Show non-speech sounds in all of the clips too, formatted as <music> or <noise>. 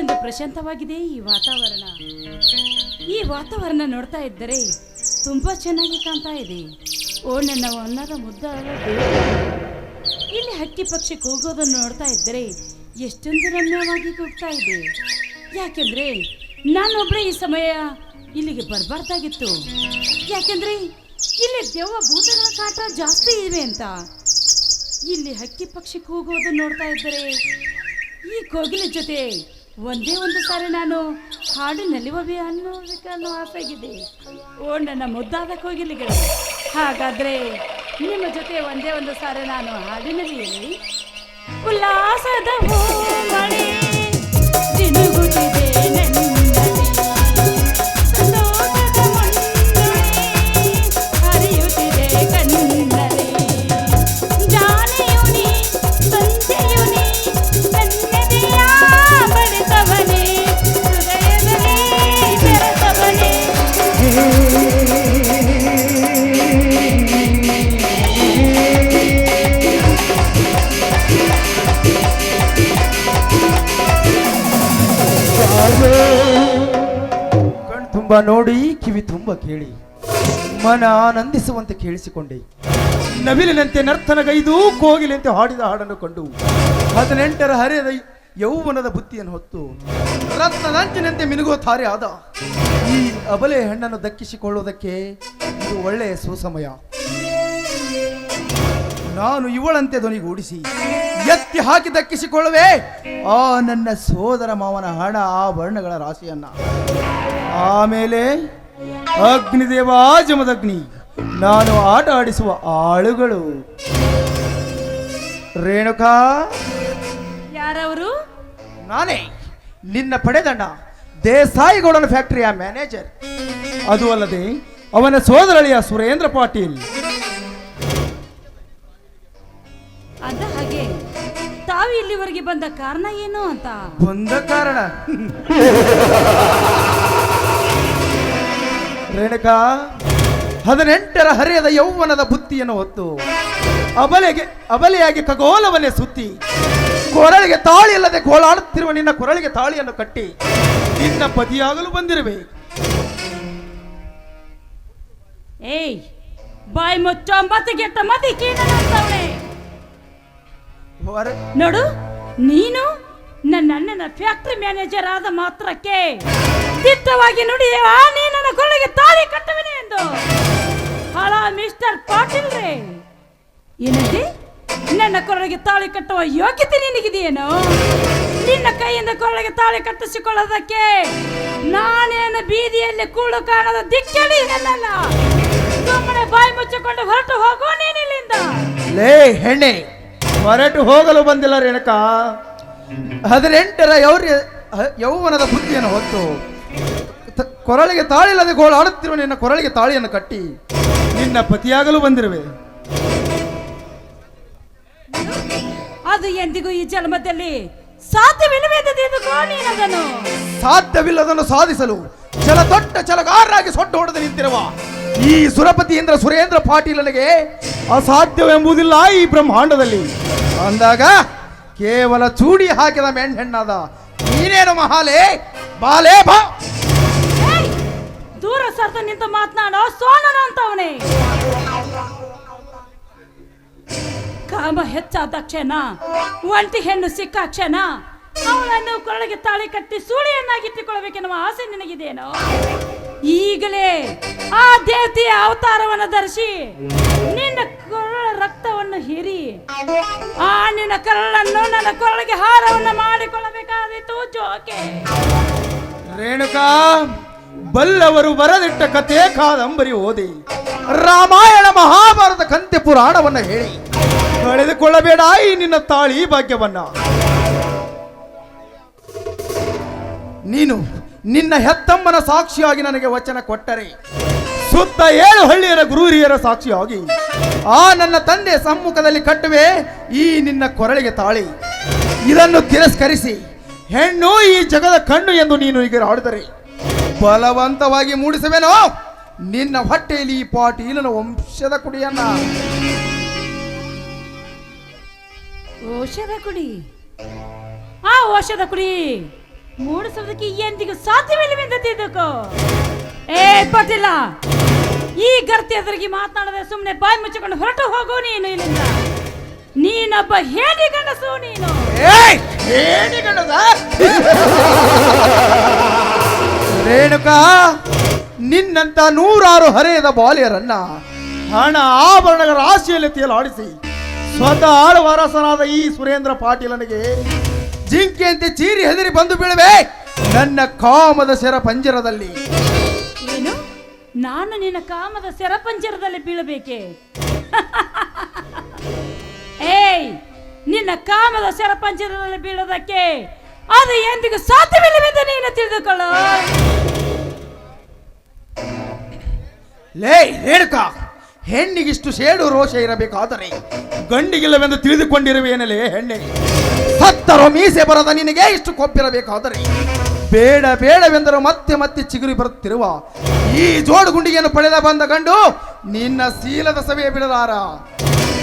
ಎಷ್ಟೊಂದು ಪ್ರಶಾಂತವಾಗಿದೆ ಈ ವಾತಾವರಣ. ಈ ವಾತಾವರಣ ನೋಡ್ತಾ ಇದ್ದರೆ ತುಂಬಾ ಚೆನ್ನಾಗಿ ಕಾಣ್ತಾ ಇದೆ. ಓ, ನನ್ನ ಅನ್ನದ ಮುದ್ದ ಇಲ್ಲಿ ಹಕ್ಕಿ ಪಕ್ಷಿ ಕೂಗೋದನ್ನು ನೋಡ್ತಾ ಇದ್ದರೆ ಎಷ್ಟೊಂದು ರಮ್ಯವಾಗಿ ಕೂಗ್ತಾ ಇದೆ. ಯಾಕೆಂದ್ರೆ ನಾನೊಬ್ಬಳೇ ಈ ಸಮಯ ಇಲ್ಲಿಗೆ ಬರಬಾರ್ದಾಗಿತ್ತು. ಯಾಕೆಂದ್ರೆ ಇಲ್ಲಿ ದೆವ್ವ ಭೂತಗಳ ಕಾಟ ಜಾಸ್ತಿ ಇವೆ ಅಂತ. ಇಲ್ಲಿ ಹಕ್ಕಿ ಪಕ್ಷಿ ಕೂಗೋದನ್ನು ನೋಡ್ತಾ ಇದ್ದರೆ ಈ ಕೋಗಿಲ ಜೊತೆ ಒಂದೇ ಒಂದು ಸಾರಿ ನಾನು ಹಾಡಿನಲ್ಲಿ ಒಬ್ಬ ಅನ್ನೋದಕ್ಕನ್ನೋ ಆಸೆಗಿದೆ. ಓ, ನನ್ನ ಮುದ್ದಾದ ಕೋಗಿಲಿಗಳು ಹಾಗಾದ್ರೆ ನಿಮ್ಮ ಜೊತೆ ಒಂದೇ ಒಂದು ಸಾರಿ ನಾನು ಹಾಡಿನಲ್ಲಿ ಉಲ್ಲಾಸದ ಮಳೆ ಜಿನುಗುತ್ತಿದೆ ನನ್ನಲ್ಲಿ ತುಂಬ ನೋಡಿ ಕಿವಿ ತುಂಬ ಕೇಳಿ. ಮನ ಆನಂದಿಸುವಂತೆ ಕೇಳಿಸಿಕೊಂಡೆ. ನವಿಲಿನಂತೆ ನರ್ತನಗೈದು ಕೋಗಿಲೆಂತೆ ಹಾಡಿದ ಹಾಡನ್ನು ಕಂಡು. ಹದಿನೆಂಟರ ಹರಿಯದ ಯೌವನದ ಬುತ್ತಿಯನ್ನು ಹೊತ್ತು ರತ್ನದಂಚಿನಂತೆ ಮಿನುಗುವ ತಾರೆ ಆದ. ಈ ಅಬಲೆ ಹೆಣ್ಣನ್ನು ದಕ್ಕಿಸಿಕೊಳ್ಳುವುದಕ್ಕೆ ಇದು ಒಳ್ಳೆಯ ಸುಸಮಯ. ನಾನು ಇವಳಂತೆ ಧ್ವನಿಗೂಡಿಸಿ. ಎತ್ತಿ ಹಾಕಿ ದಕ್ಕಿಸಿಕೊಳ್ಳುವೆ. ಆ ನನ್ನ ಸೋದರ ಮಾವನ ಹಣ ವರ್ಣಗಳ ರಾಶಿಯನ್ನ. ಆಮೇಲೆ ಅಗ್ನಿದೇವ ಜಮದಗ್ನಿ ನಾನು ಆಟ ಆಡಿಸುವ ಆಳುಗಳು. ರೇಣುಕಾ. ಯಾರವರು? ನಾನೇ. ನಿನ್ನ ಪಡೆದಣ್ಣ ದೇಸಾಯಿಗೌಡನ ಫ್ಯಾಕ್ಟರಿಯ ಮ್ಯಾನೇಜರ್ ಅದು ಅಲ್ಲದೆ ಅವನ ಸೋದರಳಿಯ ಸುರೇಂದ್ರ ಪಾಟೀಲ್. ತಾವು ಇಲ್ಲಿವರೆಗೆ ಬಂದ ಕಾರಣ ಏನು ಅಂತ? ಬಂದ ಕಾರಣ. ರೇಣುಕಾ ಹದಿನೆಂಟರ ಹರಿಯದ ಯೌವನದ ಬುತ್ತಿಯನ್ನು ಹೊತ್ತು ಅಬಲೆಗೆ ಅಬಲೆಯಾಗಿ ಖಗೋಲವನ್ನೇ ಸುತ್ತಿ ಕೊರಳಿಗೆ ತಾಳಿ ಇಲ್ಲದೆ ಗೋಳಾಡುತ್ತಿರುವ ನಿನ್ನ ಕೊರಳಿಗೆ ತಾಳಿಯನ್ನು ಕಟ್ಟಿ ನಿನ್ನ ಪತಿಯಾಗಲು ಬಂದಿರುವೆ. ಏಯ್ ಬಾಯಿ ಮುಚ್ಚೋ ಮತ್ತೆ ಮತಿ ಹೊರ- ನೋಡು ನೀನು ನನ್ನ ಅಣ್ಣನ ಫ್ಯಾಕ್ಟರಿ ಮ್ಯಾನೇಜರ್ ಆದ ಮಾತ್ರಕ್ಕೆ ದಿಟ್ಟವಾಗಿ ನುಡಿಯವಾ? ನೀ ನನ್ನ ಕೊಳ್ಳೆಗೆ ತಾಳಿ ಕಟ್ಟುವಿನಿ ಎಂದು. ಹಳ ಮಿಸ್ಟರ್ ಪಾಟೀಲ್ ರೇ ಏನಂತೆ ನನ್ನ ಕೊರಳಿಗೆ ತಾಳಿ ಕಟ್ಟುವ ಯೋಗ್ಯತೆ ನಿನಗಿದೆಯೇನು? ನಿನ್ನ ಕೈಯಿಂದ ಕೊರಳಿಗೆ ತಾಳಿ ಕಟ್ಟಿಸಿಕೊಳ್ಳೋದಕ್ಕೆ ನಾನೇನು ಬೀದಿಯಲ್ಲಿ ಕೂಳು ಕಾಣದ ದಿಕ್ಕಲಿ ನನ್ನಲ್ಲ ಸುಮ್ಮನೆ ಬಾಯಿ ಮುಚ್ಚಿಕೊಂಡು ಹೊರಟು ಹೋಗೋ ನೀನಿಲ್ಲಿಂದ. ಲೇ ಹೆಣ್ಣೆ ಹೊರಟು ಹೋಗಲು ಬಂದಿಲ್ಲ ರೇಣುಕ. ಹದಿನೆಂಟರ ಯೌರ್ಯ ಯೌವನದ ಬುದ್ಧಿಯನ್ನು ಹೊತ್ತು ಕೊರಳಿಗೆ ತಾಳಿಲ್ಲದೆ ಗೋಳಾಡುತ್ತಿರುವ ನಿನ್ನ ಕೊರಳಿಗೆ ತಾಳಿಯನ್ನು ಕಟ್ಟಿ ನಿನ್ನ ಪತಿಯಾಗಲು ಬಂದಿರುವೆ. ಅದು ಎಂದಿಗೂ ಈ ಜನ್ಮದಲ್ಲಿ ಸಾಧ್ಯವಿಲ್ಲದನ್ನು ಸಾಧಿಸಲು ಛಲ ದೊಡ್ಡ ಛಲಗಾರರಾಗಿ ಸೊಟ್ಟು ಹೊಡೆದು ನಿಂತಿರುವ ಈ ಸುರಪತಿಯಿಂದ ಸುರೇಂದ್ರ ಪಾಟೀಲನಿಗೆ ಅಸಾಧ್ಯವೆಂಬುದಿಲ್ಲ ಈ ಬ್ರಹ್ಮಾಂಡದಲ್ಲಿ. ಅಂದಾಗ ಕೇವಲ ಚೂಡಿ ಹಾಕಿದ ಮೆಣ್ಹೆಣ್ಣಾದ ನೀನೇನು ಮಹಾಲೆ ಬಾಲೆ ಬಾ. ದೂರ ಸರ್ತ ನಿಂತ ಮಾತನಾಡೋ ಸೋನನ ಅಂತವನೇ. ಕಾಮ ಹೆಚ್ಚಾದ ಕ್ಷಣ ಒಂಟಿ ಹೆಣ್ಣು ಸಿಕ್ಕ ಕ್ಷಣ ಅವಳನ್ನು ಕೊರಳಿಗೆ ತಾಳಿ ಕಟ್ಟಿ ಸೂಳಿಯನ್ನಾಗಿಟ್ಟುಕೊಳ್ಬೇಕೆನ್ನುವ ಆಸೆ ನಿನಗಿದೇನೋ ಈಗಲೇ ಆ ದೇವತೆಯ ಅವತಾರವನ್ನು ಧರಿಸಿ ನಿನ್ನ ಕೊರಳ ರಕ್ತವನ್ನು ಹೀರಿ, ಆ ನಿನ್ನ ಕರಳನ್ನು ನನ್ನ ಕೊರಳಿಗೆ ಹಾರವನ್ನು ಮಾಡಿಕೊಳ್ಳಬೇಕಾದೀತು ಜೋಕೆ. ರೇಣುಕಾ, ಬಲ್ಲವರು ಬರದಿಟ್ಟ ಕಥೆ ಕಾದಂಬರಿ ಓದಿ, ರಾಮಾಯಣ ಮಹಾಭಾರತ ಕಂತೆ ಪುರಾಣವನ್ನ ಹೇಳಿ. ಕಳೆದುಕೊಳ್ಳಬೇಡ ಈ ನಿನ್ನ ತಾಳಿ ಭಾಗ್ಯವನ್ನ. ನೀನು ನಿನ್ನ ಹೆತ್ತಮ್ಮನ ಸಾಕ್ಷಿಯಾಗಿ ನನಗೆ ವಚನ ಕೊಟ್ಟರೆ. ಸುತ್ತ ಏಳು ಹಳ್ಳಿಯರ ಗುರುಹಿರಿಯರ ಸಾಕ್ಷಿಯಾಗಿ. ಆ ನನ್ನ ತಂದೆ ಸಮ್ಮುಖದಲ್ಲಿ ಕಟ್ಟುವೆ, ಈ ನಿನ್ನ ಕೊರಳಿಗೆ ತಾಳಿ. ಇದನ್ನು ತಿರಸ್ಕರಿಸಿ, ಹೆಣ್ಣು ಈ ಜಗದ ಕಣ್ಣು ಎಂದು ನೀನು ಈಗ ಆಡಿದರೆ ಬಲವಂತವಾಗಿ ಮೂಡಿಸುವೆನೋ, ನಿನ್ನ ಹೊಟ್ಟೆಯಲ್ಲಿ ಈ ಪಾಟೀಲನ ವಂಶದ ಕುಡಿಯನ್ನ. ಔಷಧ ಕುಡಿ. ಆ ಔಷಧ ಕುಡಿ. ಮೂಡಿಸುವುದಕ್ಕೆ ಎಂದಿಗೂ ಸಾಧ್ಯವಿಲ್ಲವೆಂದು ಏ ಪಟಿಲ್ಲ ಈ ಗರ್ತಿ ಎದುರಿಗೆ ಮಾತನಾಡದೆ ಸುಮ್ಮನೆ ಬಾಯಿ ಮುಚ್ಚಿಕೊಂಡು ಹೊರಟು ಹೋಗು ನೀನು ಇಲ್ಲಿಂದ. ನೀನೊಬ್ಬ ಹೇಳಿ ಗಂಡಸು ನೀನು? ರೇಣುಕಾ, ನಿನ್ನಂತ ನೂರಾರು ಹರೆಯದ ಬಾಲ್ಯರನ್ನ ಹಣ ಆಭರಣಗಳ ರಾಶಿಯಲ್ಲಿ ತೇಲಾಡಿಸಿ, ಸ್ವತಃ ಆಳವಾರಸನಾದ ಈ ಸುರೇಂದ್ರ ಪಾಟೀಲನಿಗೆ ಜಿಂಕೆಯಂತೆ ಚೀರಿ ಹೆದರಿ ಬಂದು ಬೀಳುವೆ. ನನ್ನ ಕಾಮದ ಸೆರ ಪಂಜರದಲ್ಲಿ ಏನು? ನಾನು ನಿನ್ನ ಕಾಮದ ಸೆರಪಂಜರದಲ್ಲಿ ಬೀಳಬೇಕೆ? ಏಯ್ ನಿನ್ನ ಕಾಮದ ಸೆರಪಂಜರದಲ್ಲಿ ಬೀಳೋದಕ್ಕೆ ಅದು ಎಂದಿಗೂ ಸಾಧ್ಯವಿಲ್ಲವೆಂದು ನೀನು ತಿಳಿದುಕೊಳ್ಳು. ಲೇ ರೇಣುಕಾ ಹೆಣ್ಣಿಗಿಷ್ಟು ಸೇಡು ರೋಷ ಇರಬೇಕಾದರೆ ಗಂಡಿಗಿಲ್ಲವೆಂದು ತಿಳಿದುಕೊಂಡಿರುವೇನಲೇ ಹೆಣ್ಣೆ? ಸತ್ತರೋ ಮೀಸೆ ಬರದ ನಿನಗೆ ಇಷ್ಟು ಕೊಬ್ಬಿರಬೇಕಾದರೆ? ಬೇಡ, ಬೇಡವೆಂದರೂ ಮತ್ತೆ ಮತ್ತೆ ಚಿಗುರಿ ಬರುತ್ತಿರುವ ಈ ಜೋಡು ಗುಂಡಿಗೆಯನ್ನು ಪಡೆದ ಬಂದ ಗಂಡು ನಿನ್ನ ಶೀಲದ ಸಭೆಯ ಬಿಡಲಾರ.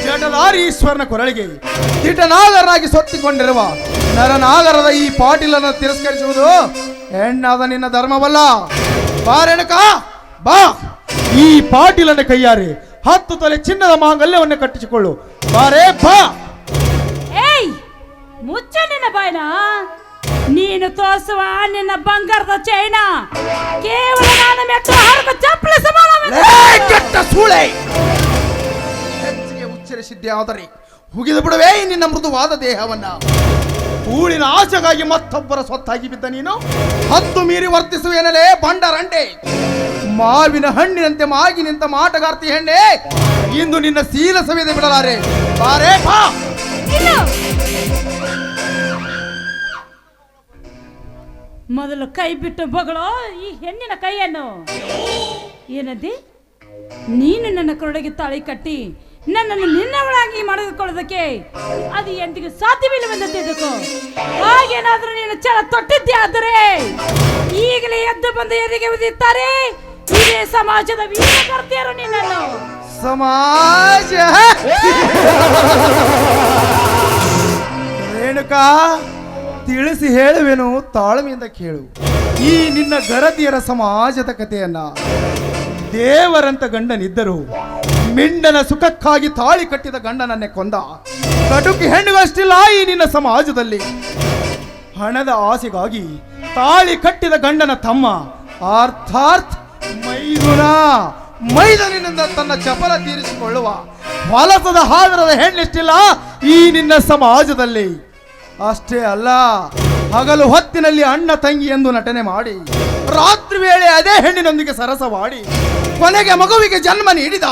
ಜಟದಾರೀಶ್ವರನ ಕೊರಳಿಗೆ ದಿಟನಾಗರನಾಗಿ ಸೊತ್ತಿಕೊಂಡಿರುವ ನರನಾಗರದ ಈ ಪಾಟೀಲನ್ನು ತಿರಸ್ಕರಿಸುವುದು ಹೆಣ್ಣಾದ ನಿನ್ನ ಧರ್ಮವಲ್ಲ. ಬಾ ರೇಣುಕಾ, ಬಾ. ಈ ಪಾಟೀಲನ ಕೈಯಾರೆ ಹತ್ತು ತಲೆ ಚಿನ್ನದ ಮಾಂಗಲ್ಯವನ್ನು ಕಟ್ಟಿಸಿಕೊಳ್ಳು. ಬಾರೇ ಬಾ. ಮುಚ್ಚ ನಿನ್ನ ಬಾಯ್ನ ನೀನು ತೋರಿಸುವ ನಿನ್ನ ಬಂಗಾರದ ಚೈನ ಕೇವಲ ನಾನು ಮೆಟ್ಟು ಚಪ್ಪಲ ಕೆಟ್ಟ ಸೂಳೆ! ಹೆಚ್ಚಿಗೆ ಉಚ್ಚರಿಸಿದ್ದೆ ಆದರೆ ಹುಗಿದು ಬಿಡುವೆ ನಿನ್ನ ಮೃದುವಾದ ದೇಹವನ್ನ. ಊಳಿನ ಆಸೆಗಾಗಿ ಮತ್ತೊಬ್ಬರ ಸ್ವತ್ತಾಗಿ ಬಿದ್ದ ನೀನು? ಹತ್ತು ಮೀರಿ ವರ್ತಿಸುವೇನಲೇ ಬಂಡರಂಡೆ! ಮಾವಿನ ಹಣ್ಣಿನಂತೆ ಮಾಗಿ ನಿಂತ ಮಾಟಗಾರ್ತಿ ಹೆಣ್ಣೆ! ಇಂದು ನಿನ್ನ ಸೀಲ ಸಮೇತ ಬಿಡಲಾರೆ. ಬಾರೇ ಬಾ! ಮೊದಲು ಕೈ ಬಿಟ್ಟು ಬಗಳು ಈ ಹೆಣ್ಣಿನ ಕೈಯನ್ನು. ಏನದಿ? ನೀನು ನನ್ನ ಕೊರಡೆಗೆ ತಾಳಿ ಕಟ್ಟಿ ನನ್ನನ್ನು ನಿನ್ನವಳಾಗಿ ಮಾಡಿದುಕೊಳ್ಳೋದಕ್ಕೆ ಅದು ಎಂದಿಗೂ ಸಾಧ್ಯವಿಲ್ಲವೆಂದು ತಿಳಿದುಕೋ. ಹಾಗೇನಾದ್ರೂ ನೀನು ಛಲ ತೊಟ್ಟಿದ್ದೆ ಆದರೆ ಈಗಲೇ ಎದ್ದು ಬಂದು ಎದೆಗೆ ಉದಿತ್ತಾರೆ ಇದೇ ಸಮಾಜದ ವೀರಕರ್ತಿಯರು ನಿನ್ನನ್ನು. ಸಮಾಜ! ರೇಣುಕಾ! ತಿಳಿಸಿ ಹೇಳುವೆನು, ತಾಳ್ಮೆಯಿಂದ ಕೇಳು. ಈ ನಿನ್ನ ಗರದಿಯರ ಸಮಾಜದ ಕಥೆಯನ್ನ. ದೇವರಂತ ಗಂಡನಿದ್ದರು, ಮಿಂಡನ ಸುಖಕ್ಕಾಗಿ ತಾಳಿ ಕಟ್ಟಿದ ಗಂಡನನ್ನೇ ಕೊಂದ. ಕಟುಕಿ ಹೆಣ್ಣುವಷ್ಟಿಲ್ಲ ಈ ನಿನ್ನ ಸಮಾಜದಲ್ಲಿ. ಹಣದ ಆಸೆಗಾಗಿ ತಾಳಿ ಕಟ್ಟಿದ ಗಂಡನ ತಮ್ಮ ಅರ್ಥಾರ್ಥ ಮೈದುನ, ಮೈದನಿನಿಂದ ತನ್ನ ಚಪಲ ತೀರಿಸಿಕೊಳ್ಳುವ ಹೊಲಸದ ಹಾದರದ ಹೆಣ್ಣೆಷ್ಟಿಲ್ಲ ಈ ನಿನ್ನ ಸಮಾಜದಲ್ಲಿ. ಅಷ್ಟೇ ಅಲ್ಲ, ಹಗಲು ಹೊತ್ತಿನಲ್ಲಿ ಅಣ್ಣ ತಂಗಿ ಎಂದು ನಟನೆ ಮಾಡಿ, ರಾತ್ರಿ ವೇಳೆ ಅದೇ ಹೆಣ್ಣಿನೊಂದಿಗೆ ಸರಸವಾಡಿ, ಕೊನೆಗೆ ಮಗುವಿಗೆ ಜನ್ಮ ನೀಡಿದ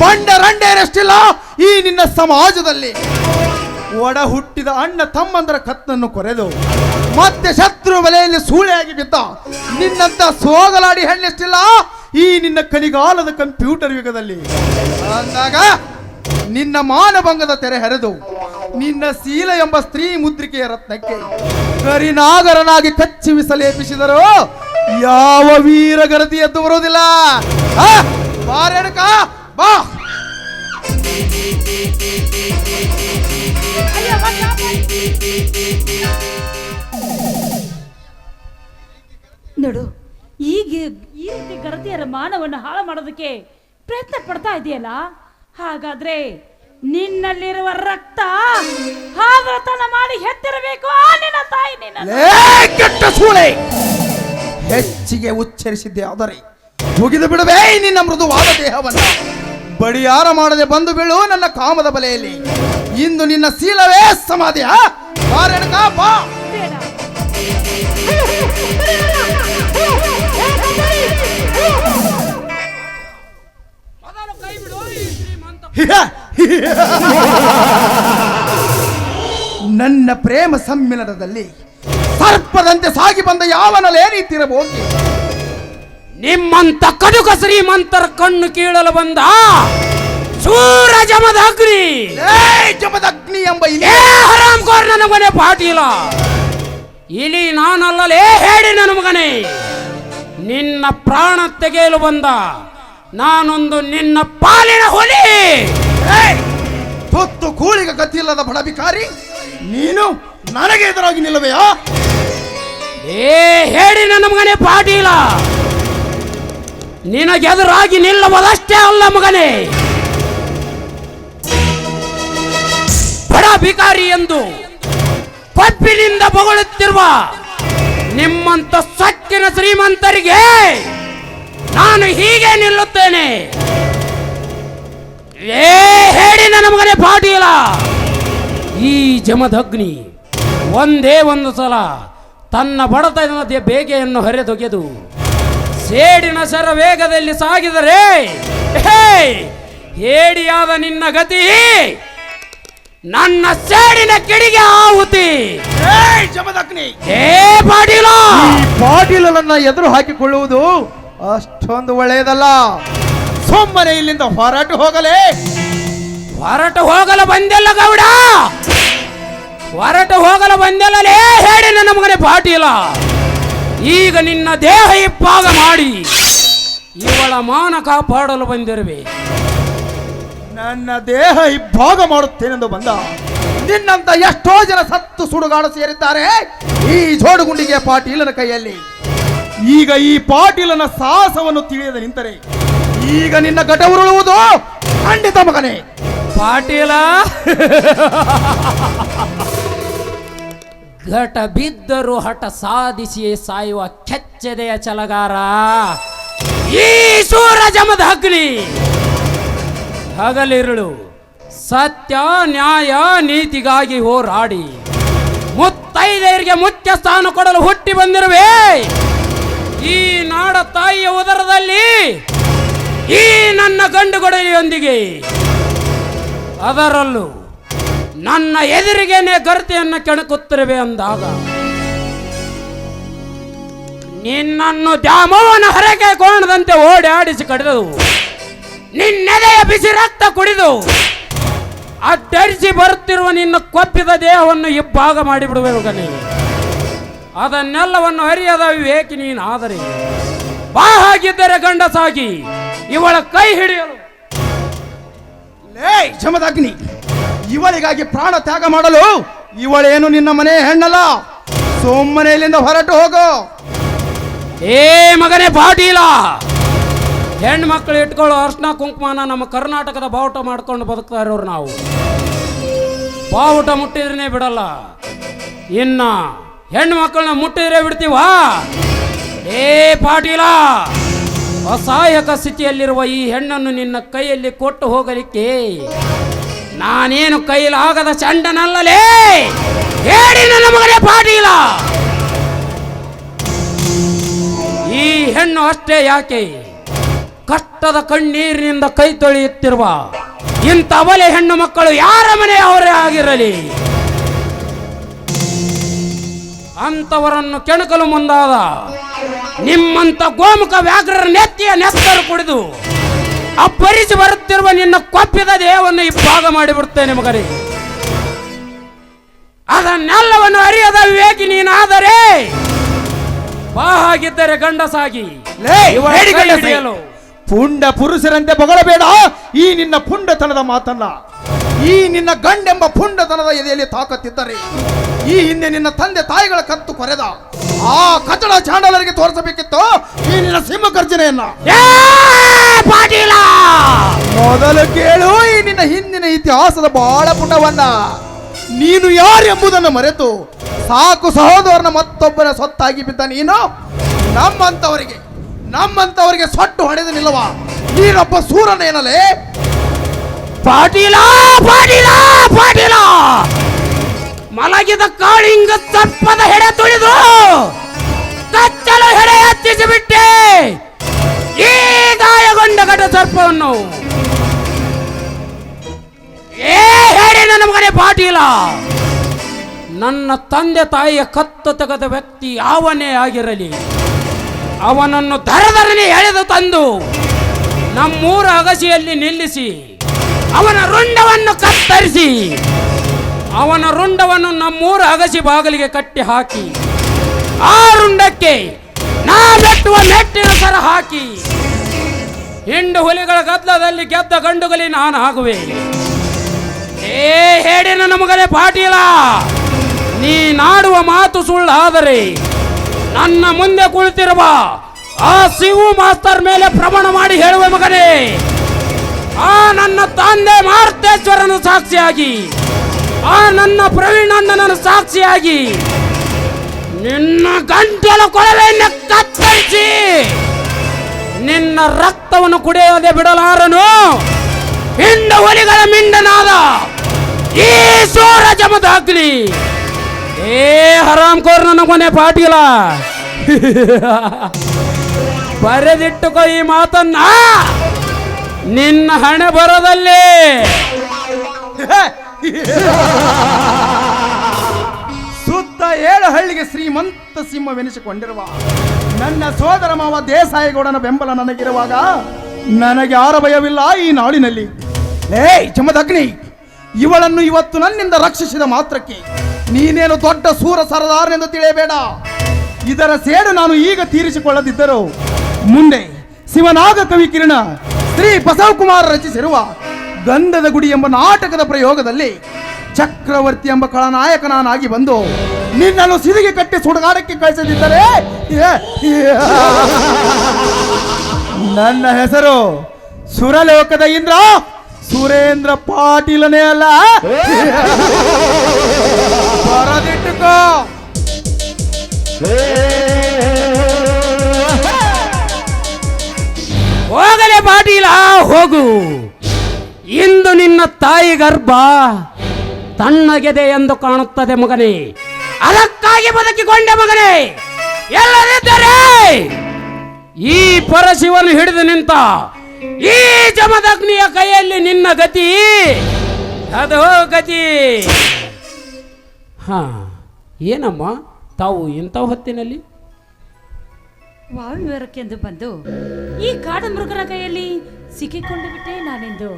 ಬಂಡ ರಂಡೇರಷ್ಟಿಲ್ಲ ಈ ನಿನ್ನ ಸಮಾಜದಲ್ಲಿ. ಒಡ ಹುಟ್ಟಿದ ಅಣ್ಣ ತಮ್ಮಂದರ ಕತ್ತನ್ನು ಕೊರೆದು, ಮತ್ತೆ ಶತ್ರು ಬಲೆಯಲ್ಲಿ ಸೂಳೆಯಾಗಿ ಬಿದ್ದ, ನಿನ್ನಂತ ಸೋಗಲಾಡಿ ಹೆಣ್ಣೆಷ್ಟಿಲ್ಲ ಈ ನಿನ್ನ ಕಲಿಗಾಲದ ಕಂಪ್ಯೂಟರ್ ಯುಗದಲ್ಲಿ. ಅಂದಾಗ ನಿನ್ನ ಮಾನಭಂಗದ ತೆರೆ ಹರಿದು ನಿನ್ನ ಶೀಲ ಎಂಬ ಸ್ತ್ರೀ ಮುದ್ರಿಕೆಯ ರತ್ನಕ್ಕೆ ಕರಿನಾಗರನಾಗಿ ಕಚ್ಚಿ ವಿಸಲೇಪಿಸಿದರು ಯಾವ ವೀರಗರತಿ ಎದ್ದು ಬರುವುದಿಲ್ಲ. ಆ, ಬಾ ನೋಡು ಈಗ ಈ ರೀತಿ ಗರತಿಯರ ಮಾನವನ್ನು ಹಾಳು ಮಾಡೋದಕ್ಕೆ ಪ್ರಯತ್ನ ಪಡ್ತಾ ಇದೆಯಲ್ಲ? ಹಾಗಾದ್ರೆ ನಿನ್ನಲ್ಲಿರುವ ರಕ್ತ ಹಾಗತನ ಮಾಡಿ ಹೆತ್ತಿರಬೇಕು ಆ ನಿನ್ನ ತಾಯಿ ನಿನ್ನ ಲೇ ಕೆಟ್ಟ ಸೂಳೆ. ಹೆಚ್ಚಿಗೆ ಉಚ್ಚರಿಸಿದ್ದೆ ಆದರೆ ಮುಗಿದು ಬಿಡುವೆ ನಿನ್ನ ಮೃದುವಾದ ದೇಹವನ್ನು. ಬಡಿಯಾರ ಮಾಡದೆ ಬಂದು ಬೀಳು ನನ್ನ ಕಾಮದ ಬಲೆಯಲ್ಲಿ. ಇಂದು ನಿನ್ನ ಶೀಲವೇ ಸಮಾಧಿಯ ಬಾ ರೇಣುಕಾ, ಬಾ. ಬೇಡ. ನನ್ನ ಪ್ರೇಮ ಸಮ್ಮಿಲನದಲ್ಲಿ ಸರ್ಪದಂತೆ ಸಾಗಿ ಬಂದ ಯಾವನಲ್ಲಿ ಏನಿತ್ತಿರಬಹುದು ನಿಮ್ಮಂತ ಕಡುಕ ಶ್ರೀಮಂತರ ಕಣ್ಣು ಕೀಳಲು ಬಂದ ಸೂರಜಮದ ಅಗ್ನಿ. ಜಮದ ಅಗ್ನಿ ಎಂಬ ಇಲೆ. ಹರಾಮ್ ಕೋರ್ ನನ್ನ ಮಗನೇ ಪಾಟೀಲ. ಇಲಿ ನಾನಲ್ಲಲೇ ಹೇಳಿ ನನ್ನ ಮಗನೇ. ನಿನ್ನ ಪ್ರಾಣ ತೆಗೆಯಲು ಬಂದ ನಾನೊಂದು ನಿನ್ನ ಪಾಲಿನ ಹೊಲಿ. ತುತ್ತು ಕೂಳಿಗೆ ಗತಿಯಿಲ್ಲದ ಬಡಬಿಕಾರಿ ನೀನು ನನಗೆ ಎದುರಾಗಿ ನಿಲ್ಲವೆಯಾ? ಏ, ಹೇಳಿ ನನ್ನ ಮಗನೇ, ಪಾಟೀಲ. ನಿನಗೆದುರಾಗಿ ನಿಲ್ಲುವುದಷ್ಟೇ ಅಲ್ಲ ಮಗನೇ. ಬಡ ಭಿಕಾರಿ ಎಂದು ಪಪ್ಪಿನಿಂದ ಬೊಗಳುತ್ತಿರುವ ನಿಮ್ಮಂತ ಸಕ್ಕಿನ ಶ್ರೀಮಂತರಿಗೆ ನಾನು ಹೀಗೆ ನಿಲ್ಲುತ್ತೇನೆ. ಏ, ಹೇಳಿ ನನ್ನ ಮಗನೇ, ಪಾಟೀಲ. ಈ ಜಮದಗ್ನಿ ಒಂದೇ ಒಂದು ಸಲ ತನ್ನ ಬಡತನದ ಬೇಗೆಯನ್ನು ಹರಿದೊಗೆದು ಸೇಡಿನ ಸರ ವೇಗದಲ್ಲಿ ಸಾಗಿದರೆ ಹೇ, ಹೇಡಿಯಾದ ನಿನ್ನ ಗತಿ ನನ್ನ ಸೇಡಿನ ಕಿಡಿಗೆ ಆಹುತಿ. ಪಾಟೀಲನ್ನ ಜಮದಗ್ನಿ. ಏ ಪಾಟೀಲ ಈ ಪಾಟೀಲನನ್ನ ಎದುರು ಹಾಕಿಕೊಳ್ಳುವುದು ಅಷ್ಟೊಂದು ಒಳ್ಳೆಯದಲ್ಲ. ಸುಮ್ಮನೆ ಇಲ್ಲಿಂದ ಹೊರಟು ಹೋಗಲೇ. ಹೊರಟು ಹೋಗಲು ಬಂದಿಲ್ಲ ಗೌಡ. ಹೊರಟು ಹೋಗಲು ಬಂದಿಲ್ಲಲೇ ಹೇಳಿ ನನ್ನ ಮಗನೇ ಪಾಟೀಲ ಈಗ ನಿನ್ನ ದೇಹ ಇಪ್ಪಾಗ ಮಾಡಿ ಇವಳ ಮಾನ ಕಾಪಾಡಲು ಬಂದಿರುವೆ. ನನ್ನ ದೇಹ ಇಬ್ಬಾಗ ಮಾಡುತ್ತೇನೆಂದು ಬಂದ. ನಿನ್ನಂತ ಎಷ್ಟೋ ಜನ ಸತ್ತು ಸುಡುಗಾಡು ಸೇರಿದ್ದಾರೆ. ಈ ಜೋಡುಗುಂಡಿಗೆ ಪಾಟೀಲನ ಕೈಯಲ್ಲಿ. ಈಗ ಈ ಪಾಟೀಲನ ಸಾಹಸವನ್ನು ತಿಳಿಯದೆ ನಿಂತರೆ. ಈಗ ನಿನ್ನ ಘಟ ಉರುಳುವುದು ಖಂಡಿತ ಮಗನೇ. ಪಾಟೀಲ ಘಟ ಬಿದ್ದರು ಹಠ ಸಾಧಿಸಿ ಸಾಯುವ ಕೆಚ್ಚದೆಯ ಚಲಗಾರ. ಈ ಜಮದ ಹಗ್ಲಿ ಹಗಲಿರುಳು ಸತ್ಯ, ನ್ಯಾಯ, ನೀತಿಗಾಗಿ ಹೋರಾಡಿ. ಮುತ್ತೈದೆಯರಿಗೆ ಮುಖ್ಯ ಸ್ಥಾನ ಕೊಡಲು ಹುಟ್ಟಿ ಬಂದಿರುವೆ. ಈ ನಾಡ ತಾಯಿಯ ಉದರದಲ್ಲಿ ಈ ನನ್ನ ಗಂಡುಗೊಡೆಯೊಂದಿಗೆ ಅದರಲ್ಲೂ ನನ್ನ ಎದುರಿಗೇನೆ ಗರ್ತೆಯನ್ನು ಕೆಣಕುತ್ತಿರುವೆ ಅಂದಾಗ ನಿನ್ನನ್ನು ದ್ಯಾಮವನ ಹರಕೆ ಕೋಣದಂತೆ ಓಡಿ ಆಡಿಸಿ ಕಡಿದು ನಿನ್ನೆದೆಯ ಬಿಸಿ ರಕ್ತ ಕುಡಿದು ಅಡ್ಡರಿಸಿ ಬರುತ್ತಿರುವ ನಿನ್ನ ಕೊಪ್ಪಿದ ದೇಹವನ್ನು ಇಬ್ಬಾಗ ಮಾಡಿಬಿಡುವೆ ಮಗನೇ. ಅದನ್ನೆಲ್ಲವನ್ನು ಅರಿಯದ ವಿವೇಕಿ ನೀನು ಆದರೆ ಬಾ ಹಾಗಿದ್ದರೆ ಗಂಡಸಾಗಿ ಇವಳ ಕೈ ಹಿಡಿಯಲು. ಲೇ ಜಮದಗ್ನಿ ಇವಳಿಗಾಗಿ ಪ್ರಾಣ ತ್ಯಾಗ ಮಾಡಲು ಇವಳೇನು ನಿನ್ನ ಮನೆ ಹೆಣ್ಣಲ್ಲ? ಸೋಮ್ಮನೆ ಇಲ್ಲಿಂದ ಹೊರಟು ಹೋಗು. ಏ ಮಗನೇ ಪಾಟೀಲ ಹೆಣ್ಣು ಮಕ್ಕಳು ಇಟ್ಕೊಳ್ಳೋ ಅರ್ಶನ ಕುಂಕುಮನ ನಮ್ಮ ಕರ್ನಾಟಕದ ಬಾವುಟ ಮಾಡ್ಕೊಂಡು ಬದುಕ್ತಾ ಇರೋರು ನಾವು. ಬಾವುಟ ಮುಟ್ಟಿದ್ರೆ ಬಿಡಲ್ಲ. ಇನ್ನ ಹೆಣ್ಣು ಮಕ್ಕಳನ್ನ ಮುಟ್ಟಿದ್ರೆ ಬಿಡ್ತೀವಾ? ಏ ಪಾಟೀಲ ಅಸಹಾಯಕ ಸ್ಥಿತಿಯಲ್ಲಿರುವ ಈ ಹೆಣ್ಣನ್ನು ನಿನ್ನ ಕೈಯಲ್ಲಿ ಕೊಟ್ಟು ಹೋಗಲಿಕ್ಕೆ ನಾನೇನು ಕೈಲಾಗದ ಚಂಡನಲ್ಲಲೇ? ಹೇಳಿ ನನ್ನ ಮಗನೇ ಪಾಡಿಲ್ಲ ಈ ಹೆಣ್ಣು ಅಷ್ಟೇ ಯಾಕೆ ಕಷ್ಟದ ಕಣ್ಣೀರಿನಿಂದ ಕೈ ತೊಳೆಯುತ್ತಿರುವ ಇಂಥ ಒಲೆ ಹೆಣ್ಣು ಮಕ್ಕಳು ಯಾರ ಮನೆಯವರೇ ಆಗಿರಲಿ? ಅಂಥವರನ್ನು ಕೆಣಕಲು ಮುಂದಾದ ನಿಮ್ಮಂತ ಗೋಮುಖ ವ್ಯಾಘ್ರರ ನೆತ್ತಿಯ ನೆಸ್ತರು ಕುಡಿದು ಅಪ್ಪರಿಸಿ ಬರುತ್ತಿರುವ ನಿನ್ನ ಕೊಪ್ಪಿದ ದೇಹವನ್ನು ಇಬ್ಬಾಗ ಮಾಡಿಬಿಡುತ್ತೇನೆ ಮಗನೇ. ಅದನ್ನೆಲ್ಲವನ್ನು ಅರಿಯದ ವಿವೇಕಿ ನೀನಾದರೆ ಬಾಹಾಗಿದ್ದರೆ ಗಂಡಸಾಗಿ. ಪುಂಡ ಪುರುಷರಂತೆ ಬಗಳಬೇಡ. ಈ ನಿನ್ನ ಪುಂಡತನದ ಮಾತಲ್ಲ. ಈ ನಿನ್ನ ಗಂಡೆಂಬ ಪುಂಡತನದ ಎದೆಯಲ್ಲಿ ತಾಕತ್ತಿದ್ದರೆ ಈ ಹಿಂದೆ ನಿನ್ನ ತಂದೆ ತಾಯಿಗಳ ಕತ್ತು ಕೊರೆದ ಆ ಕಚಡ ಚಾಂಡಲರಿಗೆ ತೋರಿಸಬೇಕಿತ್ತು ಈ ನಿನ್ನ ಸಿಂಹ ಗರ್ಜನೆಯನ್ನ ಏ ಪಾಟೀಲ! ಮೊದಲು ಕೇಳು ಈ ನಿನ್ನ ಹಿಂದಿನ ಇತಿಹಾಸದ ಬಹಳ ಪುಟವನ್ನ ನೀನು ಯಾರು ಎಂಬುದನ್ನು ಮರೆತು ಸಾಕು ಸಹೋದರನ ಮತ್ತೊಬ್ಬನ ಸೊತ್ತಾಗಿ ಬಿದ್ದ ನೀನು ನಮ್ಮಂತವರಿಗೆ ನಮ್ಮಂತವರಿಗೆ ಸೊಟ್ಟು ಹೊಡೆದು ನಿಲ್ಲವ ನೀನೊಬ್ಬ ಸೂರನೇನಲೇ ಪಾಟೀಲ ಪಾಟೀಲ ಪಾಟೀಲ! ಮಲಗಿದ ಕಾಳಿಂಗ ಸರ್ಪದ ಹೆಡೆ ತುಳಿದು ಕಚ್ಚಲ ಹೆಡೆ ಹತ್ತಿಸಿ ಬಿಟ್ಟೆ ಈ ಗಾಯಗೊಂಡ ಘಟ ಸರ್ಪವನ್ನು. ಏ ಹೇಳಿ ನನ್ನ ಮಗನೇ ಪಾಟೀಲ. ನನ್ನ ತಂದೆ ತಾಯಿಯ ಕತ್ತು ತೆಗೆದ ವ್ಯಕ್ತಿ ಯಾವನೇ ಆಗಿರಲಿ, ಅವನನ್ನು ದರದರನೆ ಎಳೆದು ತಂದು ನಮ್ಮೂರ ಅಗಸಿಯಲ್ಲಿ ನಿಲ್ಲಿಸಿ ಅವನ ರುಂಡವನ್ನು ಕತ್ತರಿಸಿ, ಅವನ ರುಂಡವನ್ನು ನಮ್ಮೂರ ಅಗಸಿ ಬಾಗಿಲಿಗೆ ಕಟ್ಟಿ ಹಾಕಿ, ಆ ರುಂಡಕ್ಕೆ ನಾ ಮೆಟ್ಟುವ ಮೆಟ್ಟಿನ ಸರ ಹಾಕಿ, ಹಿಂಡು ಹುಲಿಗಳ ಗದ್ದಲದಲ್ಲಿ ಗೆದ್ದ ಗಂಡುಗಲಿ ನಾನು ಆಗುವೆ. ಏ ಹೇಳಿನ ನನ್ನ ಮಗನೇ ಪಾಟೀಲ, ನೀ ನಾಡುವ ಮಾತು ಸುಳ್ಳಾದರೆ ನನ್ನ ಮುಂದೆ ಕುಳಿತಿರುವ ಆ ಸಿವು ಮಾಸ್ತರ್ ಮೇಲೆ ಪ್ರಮಾಣ ಮಾಡಿ ಹೇಳುವ ಮಗನೇ. ಆ ನನ್ನ ತಂದೆ ಮಾರ್ತೇಶ್ವರನ ಸಾಕ್ಷಿಯಾಗಿ, ಆ ನನ್ನ ಪ್ರವೀಣಣ್ಣನ ಸಾಕ್ಷಿಯಾಗಿ ನಿನ್ನ ಗಂಟಲ ಕೊಳವೆಯನ್ನು ಕತ್ತರಿಸಿ ನಿನ್ನ ರಕ್ತವನ್ನು ಕುಡಿಯದೆ ಬಿಡಲಾರನು. ಹಿಂಡ ಒಲಿಗಳ ಮಿಂಡನಾದ ಈ ಸೋರ ಜಮದಾಗ್ಲಿ ಏ ಹರಾಮ್ ಕೋರ್ ಕೊನೆ ಪಾಟೀಲ. <laughs> ಬರೆದಿಟ್ಟುಕೋ ಈ ಮಾತನ್ನ. ನಿನ್ನ ಹಣೆ ಬರದಲ್ಲಿ. ಸುತ್ತ ಏಳು ಹಳ್ಳಿಗೆ ಶ್ರೀಮಂತ ಸಿಂಹವೆನಿಸಿಕೊಂಡಿರುವ ನನ್ನ ಸೋದರ ಮಾವ ದೇಸಾಯಿಗೌಡನ ಬೆಂಬಲ ನನಗಿರುವಾಗ ನನಗೆ ಯಾರ ಭಯವಿಲ್ಲ ಈ ನಾಡಿನಲ್ಲಿ ಏ ಚಮದಗ್ನಿ, ಇವಳನ್ನು ಇವತ್ತು ನನ್ನಿಂದ ರಕ್ಷಿಸಿದ ಮಾತ್ರಕ್ಕೆ ನೀನೇನು ದೊಡ್ಡ ಸೂರ ಸರದಾರನೆಂದು ತಿಳಿಯಬೇಡ. ಇದರ ಸೇಡು ನಾನು ಈಗ ತೀರಿಸಿಕೊಳ್ಳದಿದ್ದರೂ ಮುಂದೆ ಶಿವನಾಗ ಕವಿ ಕಿರಣ ಶ್ರೀ ಬಸವಕುಮಾರ್ ರಚಿಸಿರುವ ಗಂಧದ ಗುಡಿ ಎಂಬ ನಾಟಕದ ಪ್ರಯೋಗದಲ್ಲಿ ಚಕ್ರವರ್ತಿ ಎಂಬ ಕಳನಾಯಕನಾಗಿ ಬಂದು ನಿನ್ನನ್ನು ಸಿದಿಗೆ ಕಟ್ಟಿ ಸುಡುಗಾಡಕ್ಕೆ ಕಳಿಸದಿದ್ದರೆ. ನನ್ನ ಹೆಸರು ಸುರಲೋಕದ ಇಂದ್ರ, ಸುರೇಂದ್ರ ಪಾಟೀಲನೇ ಅಲ್ಲ. ಬರದಿಟ್ಟುಕೋ. ಪಾಟೀಲ ಹೋಗು. ಇಂದು ನಿನ್ನ ತಾಯಿ ಗರ್ಭ ತಣ್ಣಗೆದೆ ಎಂದು ಕಾಣುತ್ತದೆ ಮಗನೇ. ಅದಕ್ಕಾಗಿ ಬದುಕಿಕೊಂಡೆ ಮಗನೇ. ಎಲ್ಲರಿದ್ದರೆ ಈ ಪರಶಿವನು ಹಿಡಿದು ನಿಂತ ಈ ಜಮದಗ್ನಿಯ ಕೈಯಲ್ಲಿ ನಿನ್ನ ಗತಿ. ಅದು ಗತಿ. ಹಾ, ಏನಮ್ಮ, ತಾವು ಇಂಥ ಹೊತ್ತಿನಲ್ಲಿ ವಾಯುವಿಹಾರಕ್ಕೆಂದು ಬಂದು ಈ ಕಾಡು ಮೃಗರ ಕೈಯಲ್ಲಿ ಸಿಕ್ಕಿಕೊಂಡು ಬಿಟ್ಟೆ ನಾನೆಂದು.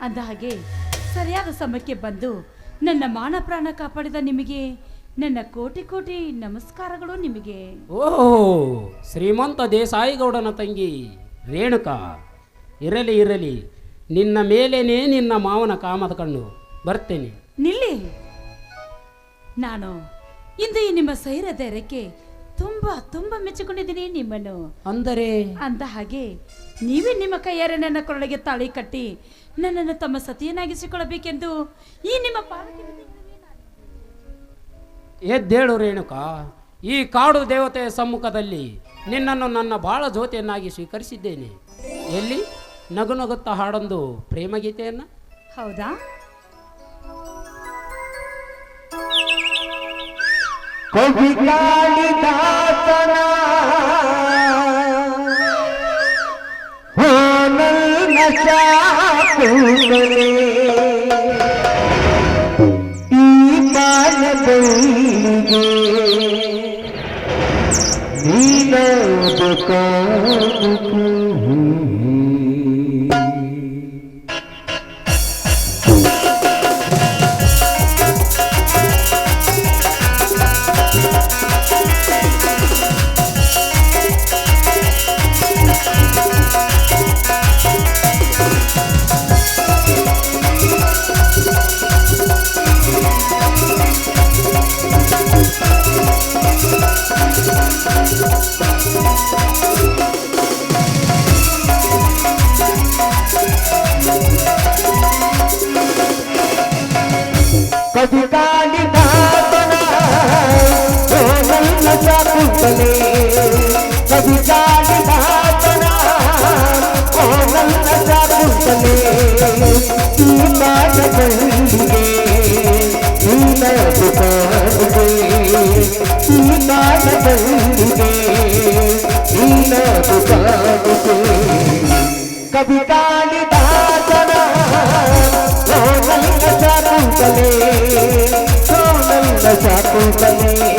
ಅಂದ ಹಾಗೆ ಸರಿಯಾದ ಸಮಯಕ್ಕೆ ಬಂದು ನನ್ನ ಮಾನ ಪ್ರಾಣ ಕಾಪಾಡಿದ ನಿಮಗೆ ನನ್ನ ಕೋಟಿ ಕೋಟಿ ನಮಸ್ಕಾರಗಳು ನಿಮಗೆ. ಓಹೋ ಶ್ರೀಮಂತ ದೇಸಾಯಿಗೌಡನ ತಂಗಿ ರೇಣುಕಾ ಇರಲಿ ಇರಲಿ ನಿನ್ನ ಮೇಲೇನೆ ನಿನ್ನ ಮಾವನ ಕಾಮದ ಕಣ್ಣು ಬರ್ತೇನೆ. ನಿಲ್ಲಿ. ನಾನು ಇಂದು ಈ ನಿಮ್ಮ ಸೈರ ಧೈರ್ಯಕ್ಕೆ ತುಂಬಾ ತುಂಬಾ ಮೆಚ್ಚಿಕೊಂಡಿದ್ದೀನಿ ನಿಮ್ಮನ್ನು. ಅಂದರೆ? ಅಂತ ಹಾಗೆ ನೀವೇ ನಿಮ್ಮ ಕೈಯಾರೆ ನನ್ನ ಕೊರಳಿಗೆ ತಾಳಿ ಕಟ್ಟಿ ನನ್ನನ್ನು ತಮ್ಮ ಸತಿಯನ್ನಾಗಿಸಿಕೊಳ್ಳಬೇಕೆಂದು ಈ ನಿಮ್ಮ ಎದ್ದೇಳು ರೇಣುಕಾ ಈ ಕಾಡು ದೇವತೆಯ ಸಮ್ಮುಖದಲ್ಲಿ ನಿನ್ನನ್ನು ನನ್ನ ಬಾಳ ಜ್ಯೋತಿಯನ್ನಾಗಿ ಸ್ವೀಕರಿಸಿದ್ದೇನೆ. ಎಲ್ಲಿ? ನಗು ನಗುತ್ತಾ ಹಾಡೊಂದು ಪ್ರೇಮಗೀತೆಯನ್ನ? ಹೌದಾ? ಕವಿ ಕಾಳಿದಾಸನ ಹೋನಲ್ ನಶಾಕುಂಡಲೆ ಈ ಕಾಲದಲ್ಲಿಗೆ ನೀನದು ಕಾಣುಕು ಕವಿ ಕಾಲದಲ್ಲಿಗೆ ನೀನದು ಕಾಣುವೆ ಈ ಕಾಲದಲ್ಲಿಗೆ ನೀನದು ಕಾಣುವೆ ಕವಿ ಕಾಳಿದಾಸನ ಸೋನಲ್ಲ ಶಾಕುಂತಲೆ ಸೋನಲ್ಲ ಶಾಕುಂತಲೆ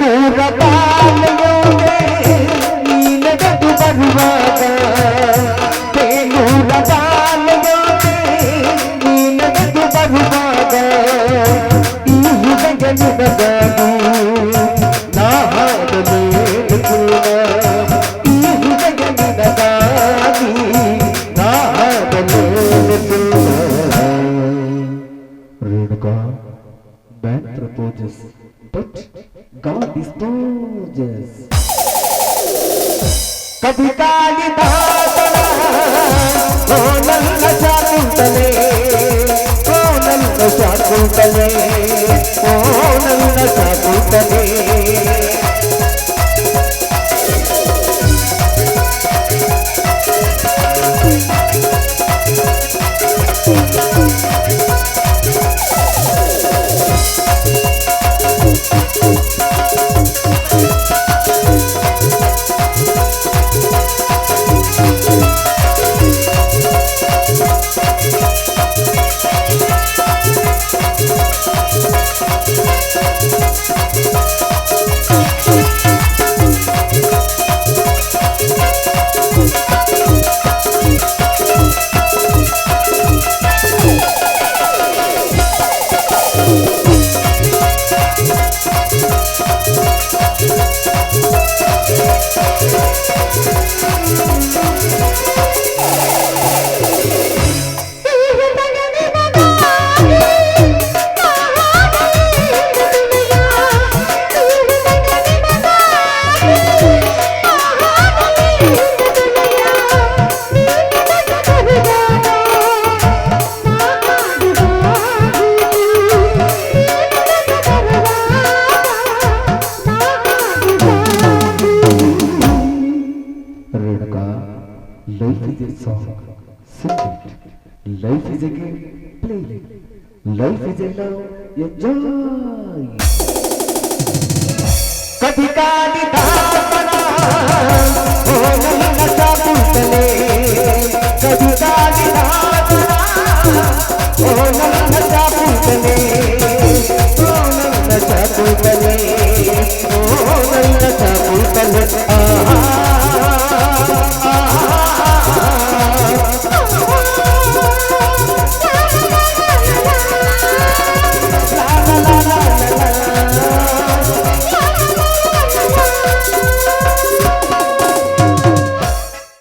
मूर पाल नील गद बनवा ಶಾಕುಂತಲೆ ಓ ನನ್ನ Shakuntale Life is a game, play. Life is a love, enjoy. कभी काली धापना हो नहीं नशा पुतले। कभी काली धापना हो नहीं नशा पुतले। हो नहीं नशा पुतले।